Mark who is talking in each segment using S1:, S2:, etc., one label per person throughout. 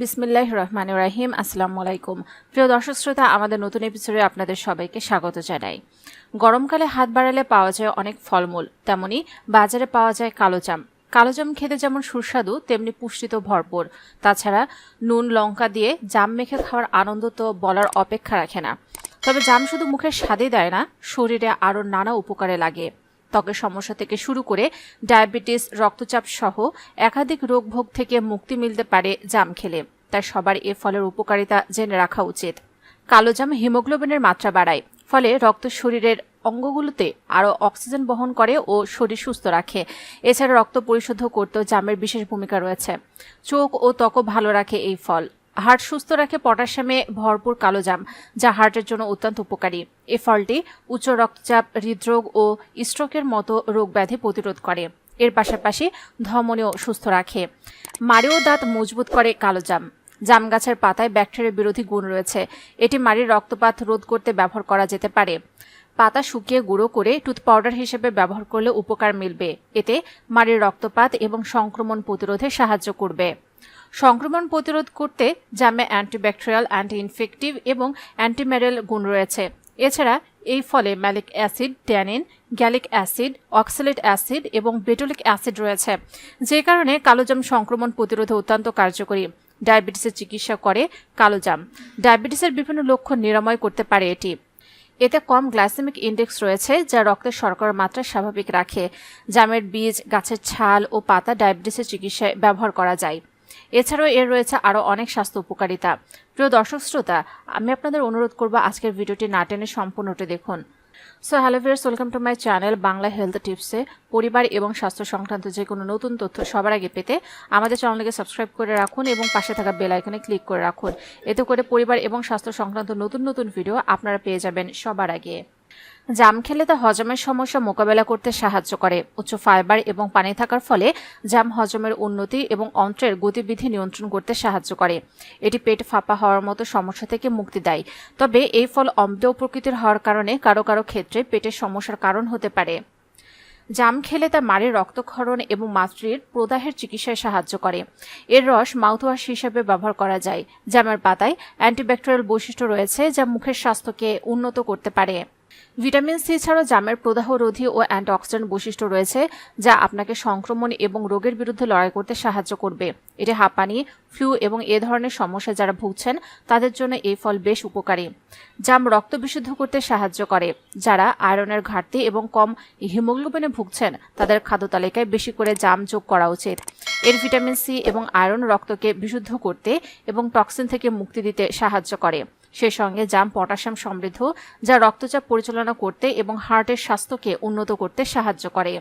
S1: বিসমিল্লাহ রহমান রাহিম আসসালামু আলাইকুম প্রিয় দর্শক শ্রোতা, আমাদের নতুন এপিসোডে আপনাদের সবাইকে স্বাগত জানাই। গরমকালে হাত বাড়ালে পাওয়া যায় অনেক ফলমূল, তেমনি বাজারে পাওয়া যায় কালোজাম কালোজাম খেতে যেমন সুস্বাদু, তেমনি পুষ্টিতেও ভরপুর। তাছাড়া নুন, লঙ্কা দিয়ে জাম মেখে খাওয়ার আনন্দ তো বলার অপেক্ষা রাখে না। তবে জাম শুধু মুখের স্বাদই দেয় না, শরীরে আরও নানা উপকারে লাগে। ত্বকের সমস্যা থেকে শুরু করে ডায়াবেটিস, রক্তচাপ সহ একাধিক রোগ ভোগ থেকে মুক্তি মিলতে পারে জাম খেলে। তাই সবার এ ফলের উপকারিতা জেনে রাখা উচিত। কালো জাম হিমোগ্লোবিনের মাত্রা বাড়ায়, ফলে রক্ত শরীরের অঙ্গগুলোতে আরও অক্সিজেন বহন করে ও শরীর সুস্থ রাখে। এছাড়া রক্ত পরিশুদ্ধ করতেও জামের বিশেষ ভূমিকা রয়েছে। চোখ ও ত্বকও ভালো রাখে এই ফল। হার্ট সুস্থ রাখে পটাশিয়ামে ভরপুর কালো জাম, যা হার্টের জন্য অত্যন্ত উপকারী। এ ফলটি উচ্চ রক্তচাপ, হৃদরোগ ও স্ট্রোকের মতো রোগ ব্যাধি প্রতিরোধ করে। এর পাশাপাশি ধমনীও সুস্থ রাখে। মাড়িও দাঁত মজবুত করে কালো জাম। জাম গাছের পাতায় ব্যাকটেরিয়া বিরোধী গুণ রয়েছে। এটি মাড়ির রক্তপাত রোধ করতে ব্যবহার করা যেতে পারে। পাতা শুকিয়ে গুঁড়ো করে টুথ পাউডার হিসেবে ব্যবহার করলে উপকার মিলবে। এতে মাড়ির রক্তপাত এবং সংক্রমণ প্রতিরোধে সাহায্য করবে। সংক্রমণ প্রতিরোধ করতে জামে অ্যান্টিব্যাকটেরিয়াল অ্যান্টি ইনফেক্টিভ এবং অ্যান্টিম্যারেল গুণ রয়েছে। এছাড়া এই ফলে malic acid, tannin, gallic acid, oxalate acid এবং বেটোলিক অ্যাসিড রয়েছে। যে কারণে কালোজাম সংক্রমণ প্রতিরোধে অত্যন্ত কার্যকরী। ডায়াবেটিসের চিকিৎসা করে কালোজাম। ডায়াবেটিসের বিভিন্ন লক্ষণ নিরাময় করতে পারে এটি। এতে কম গ্লাইসেমিক ইন্ডেক্স রয়েছে, যা রক্তের শর্করার মাত্রা স্বাভাবিক রাখে। জামের বীজ, গাছের ছাল ও পাতা ডায়াবেটিসের চিকিৎসায় ব্যবহার করা যায়। এছাড়াও এর রয়েছে আরও অনেক স্বাস্থ্য উপকারিতা। প্রিয় দর্শক শ্রোতা, আমি আপনাদের অনুরোধ করব আজকের ভিডিওটি না টেনে সম্পূর্ণটি দেখুন। So hello viewers welcome to my channel Bangla health টিপসে পরিবার এবং স্বাস্থ্য সংক্রান্ত যে কোনো নতুন তথ্য সবার আগে পেতে আমাদের চ্যানেলকে সাবস্ক্রাইব করে রাখুন এবং পাশে থাকা বেল আইকনে ক্লিক করে রাখুন। এতে করে পরিবার এবং স্বাস্থ্য সংক্রান্ত নতুন নতুন ভিডিও আপনারা পেয়ে যাবেন সবার আগে। জাম খেলে তা হজমের সমস্যা মোকাবেলা করতে সাহায্য করে। উচ্চ ফাইবার এবং পানি থাকার ফলে জাম হজমের উন্নতি এবং অন্ত্রের গতিবিধি নিয়ন্ত্রণ করতে সাহায্য করে। এটি পেট ফাঁপা হওয়ার মতো সমস্যা থেকে মুক্তি দেয়। তবে এই ফল অম্লেয় প্রকৃতির হওয়ার কারণে কারও কারও ক্ষেত্রে পেটের সমস্যার কারণ হতে পারে। জাম খেলে তা মাড়ির রক্তক্ষরণ এবং মাতৃর প্রদাহের চিকিৎসায় সাহায্য করে। এর রস মাউথওয়াশ হিসেবে ব্যবহার করা যায়। জামের পাতায় অ্যান্টিব্যাকটেরিয়াল বৈশিষ্ট্য রয়েছে যা মুখের স্বাস্থ্যকে উন্নত করতে পারে। ভিটামিন সি ছাড়াও জামের প্রদাহ রোধী ও অ্যান্টিঅক্সিডেন্ট বৈশিষ্ট্য রয়েছে যা আপনাকে সংক্রমণ এবং রোগের বিরুদ্ধে লড়াই করতে সাহায্য করবে। এটি হাঁপানি, ফ্লু এবং এ ধরনের সমস্যা যারা ভুগছেন, তাদের জন্য এই ফল বেশ উপকারী। জাম রক্ত বিশুদ্ধ করতে সাহায্য করে। যারা আয়রনের ঘাটতি এবং কম হিমোগ্লোবিনে ভুগছেন, তাদের খাদ্য তালিকায় বেশি করে জাম যোগ করা উচিত। এর ভিটামিন সি এবং আয়রন রক্তকে বিশুদ্ধ করতে এবং টক্সিন থেকে মুক্তি দিতে সাহায্য করে। সে সঙ্গে জাম পটাশিয়াম সমৃদ্ধ, যা রক্তচাপ পরিচালনা করতে এবং হার্টের স্বাস্থ্যকে উন্নত করতে সাহায্য করে।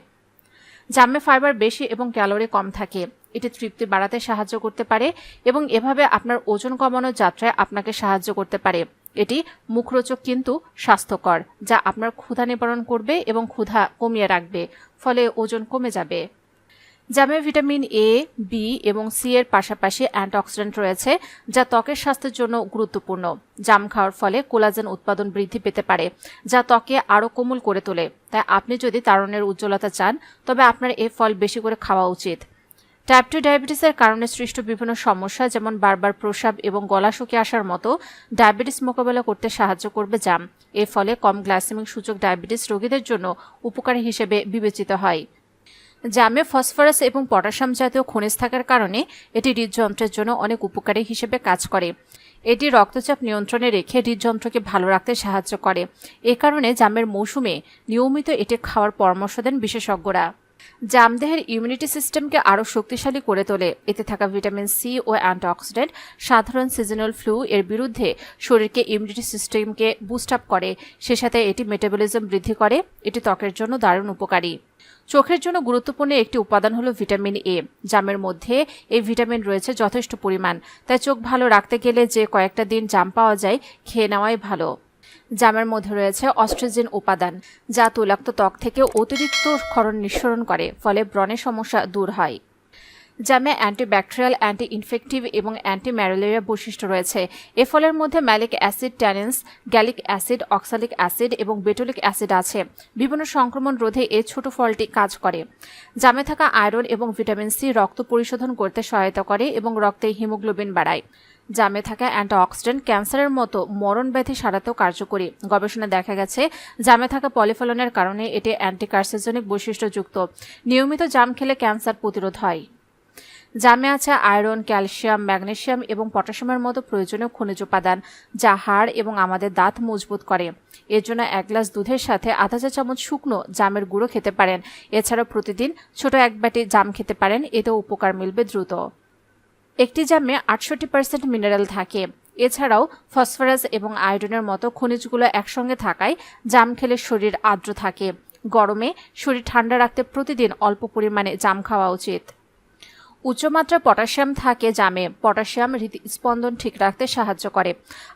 S1: জামে ফাইবার বেশি এবং ক্যালোরি কম থাকে। এটি তৃপ্তি বাড়াতে সাহায্য করতে পারে এবং এভাবে আপনার ওজন কমানোর যাত্রায় আপনাকে সাহায্য করতে পারে। এটি মুখরোচক কিন্তু স্বাস্থ্যকর, যা আপনার ক্ষুধা নিবারণ করবে এবং ক্ষুধা কমিয়ে রাখবে, ফলে ওজন কমে যাবে। জামে ভিটামিন এ বি এবং সি এর পাশাপাশি অ্যান্টিঅক্সিডেন্ট রয়েছে, যা ত্বকের স্বাস্থ্যের জন্য গুরুত্বপূর্ণ। জাম খাওয়ার ফলে কোলাজেন উৎপাদন বৃদ্ধি পেতে পারে, যা ত্বকে আরও কোমল করে তোলে। তাই আপনি যদি তারণের উজ্জ্বলতা চান, তবে আপনার এই ফল বেশি করে খাওয়া উচিত। টাইপ টু ডায়াবেটিসের কারণে সৃষ্ট বিভিন্ন সমস্যা, যেমন বারবার প্রসাব এবং গলা শুকিয়ে আসার মতো ডায়াবেটিস মোকাবেলা করতে সাহায্য করবে জাম। এর ফলে কম গ্লাইসেমিক সূচক ডায়াবেটিস রোগীদের জন্য উপকারী হিসেবে বিবেচিত হয়। জামে ফসফরাস এবং পটাশিয়াম জাতীয় খনিজ থাকার কারণে এটি হৃদযন্ত্রের জন্য অনেক উপকারী হিসেবে কাজ করে। এটি রক্তচাপ নিয়ন্ত্রণে রেখে হৃদযন্ত্রকে ভালো রাখতে সাহায্য করে। এ কারণে জামের মৌসুমে নিয়মিত এটি খাওয়ার পরামর্শ দেন বিশেষজ্ঞরা। জাম দেহের ইমিউনিটি সিস্টেমকে আরও শক্তিশালী করে তোলে। এতে থাকা ভিটামিন সি ও অ্যান্টিঅক্সিডেন্ট সাধারণ সিজনাল ফ্লু এর বিরুদ্ধে শরীরকে ইমিউনিটি সিস্টেমকে বুস্ট আপ করে। সে সাথে এটি মেটাবলিজম বৃদ্ধি করে। এটি ত্বকের জন্য দারুণ উপকারী। চোখের জন্য গুরুত্বপূর্ণ একটি উপাদান হলো ভিটামিন এ জামের মধ্যে এই ভিটামিন রয়েছে যথেষ্ট পরিমাণ। তাই চোখ ভালো রাখতে গেলে যে কয়েকটা দিন জাম পাওয়া যায়, খেয়ে নেওয়াই ভালো। জামের মধ্যে রয়েছে অস্ট্রোজেন উপাদান, যা তৈলাক্ত ত্বক থেকে অতিরিক্ত ক্ষরণ নিঃসরণ করে, ফলে ব্রণের সমস্যা দূর হয়। জামে অ্যান্টিব্যাকটেরিয়াল অ্যান্টি ইনফেক্টিভ এবং অ্যান্টি ম্যালেরিয়া বৈশিষ্ট্য রয়েছে। এ ফলের মধ্যে malic acid, tannins, gallic acid, oxalic acid এবং বেটোলিক অ্যাসিড আছে। বিভিন্ন সংক্রমণ রোধে এই ছোট ফলটি কাজ করে। জামে থাকা আয়রন এবং ভিটামিন সি রক্ত পরিশোধন করতে সহায়তা করে এবং রক্তে হিমোগ্লোবিন বাড়ায়। জামে থাকা অ্যান্টিঅক্সিডেন্ট ক্যান্সারের মতো মরণ ব্যাধি সারাতেও কার্যকরী। গবেষণায় দেখা গেছে, জামে থাকা পলিফলনের কারণে এটি অ্যান্টিকার্সিজনিক বৈশিষ্ট্যযুক্ত। নিয়মিত জাম খেলে ক্যান্সার প্রতিরোধ হয়। জামে আছে আয়রন, ক্যালসিয়াম, ম্যাগনেসিয়াম এবং পটাশিয়ামের মতো প্রয়োজনীয় খনিজ উপাদান যা হাড় এবং আমাদের দাঁত মজবুত করে। এর জন্য এক গ্লাস দুধের সাথে আধা চা চামচ শুকনো জামের গুঁড়ো খেতে পারেন। এছাড়া প্রতিদিন ছোট এক বাটি জাম খেতে পারেন, এতেও উপকার মিলবে দ্রুত। একটি জামে আটষট্টি পার্সেন্ট মিনারেল থাকে। এছাড়াও ফসফরাস এবং আয়োডিনের মতো খনিজগুলো একসঙ্গে থাকায় জাম খেলে শরীর আর্দ্র থাকে। গরমে শরীর ঠান্ডা রাখতে প্রতিদিন অল্প পরিমাণে জাম খাওয়া উচিত। উচ্চমাত্রা পটাশিয়াম থাকে জামে। পটাশিয়াম হৃদস্পন্দন ঠিক রাখতে সাহায্য করে।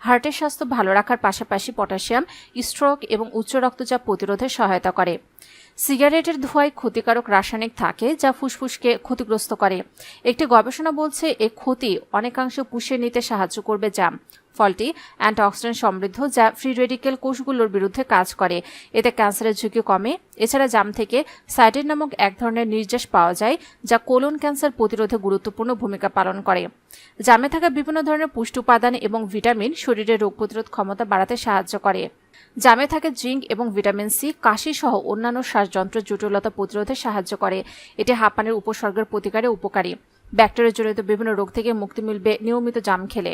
S1: হার্টের স্বাস্থ্য ভালো রাখার পাশাপাশি পটাশিয়াম, স্ট্রোক এবং উচ্চ রক্তচাপ প্রতিরোধে সহায়তা করে। সিগারেটের ধোঁয়ায় ক্ষতিকারক রাসায়নিক থাকে যা ফুসফুসকে ক্ষতিগ্রস্ত করে। একটি গবেষণা বলছে, এ ক্ষতি অনেকাংশ পুষিয়ে নিতে সাহায্য করবে জাম ফলটি অ্যান্টিঅক্সিডেন্ট সমৃদ্ধ যা ফ্রি রেডিক্যাল কোষগুলোর বিরুদ্ধে কাজ করে। এতে ক্যান্সারের ঝুঁকি কমে। এছাড়া জাম থেকে সাইটিন নামক এক ধরনের নির্যাস পাওয়া যায়, যা কোলন ক্যান্সার প্রতিরোধে গুরুত্বপূর্ণ ভূমিকা পালন করে। জামে থাকা বিভিন্ন ধরনের পুষ্টি উপাদান এবং ভিটামিন শরীরের রোগ প্রতিরোধ ক্ষমতা বাড়াতে সাহায্য করে। জামে থাকে জিঙ্ক এবং ভিটামিন সি, কাশি সহ অন্যান্য শ্বাসযন্ত্র জটিলতা প্রতিরোধে সাহায্য করে। এটি হাঁপানির উপসর্গের প্রতিকারে উপকারী। ব্যাকটেরিয়া জড়িত বিভিন্ন রোগ থেকে মুক্তি মিলবে নিয়মিত জাম খেলে।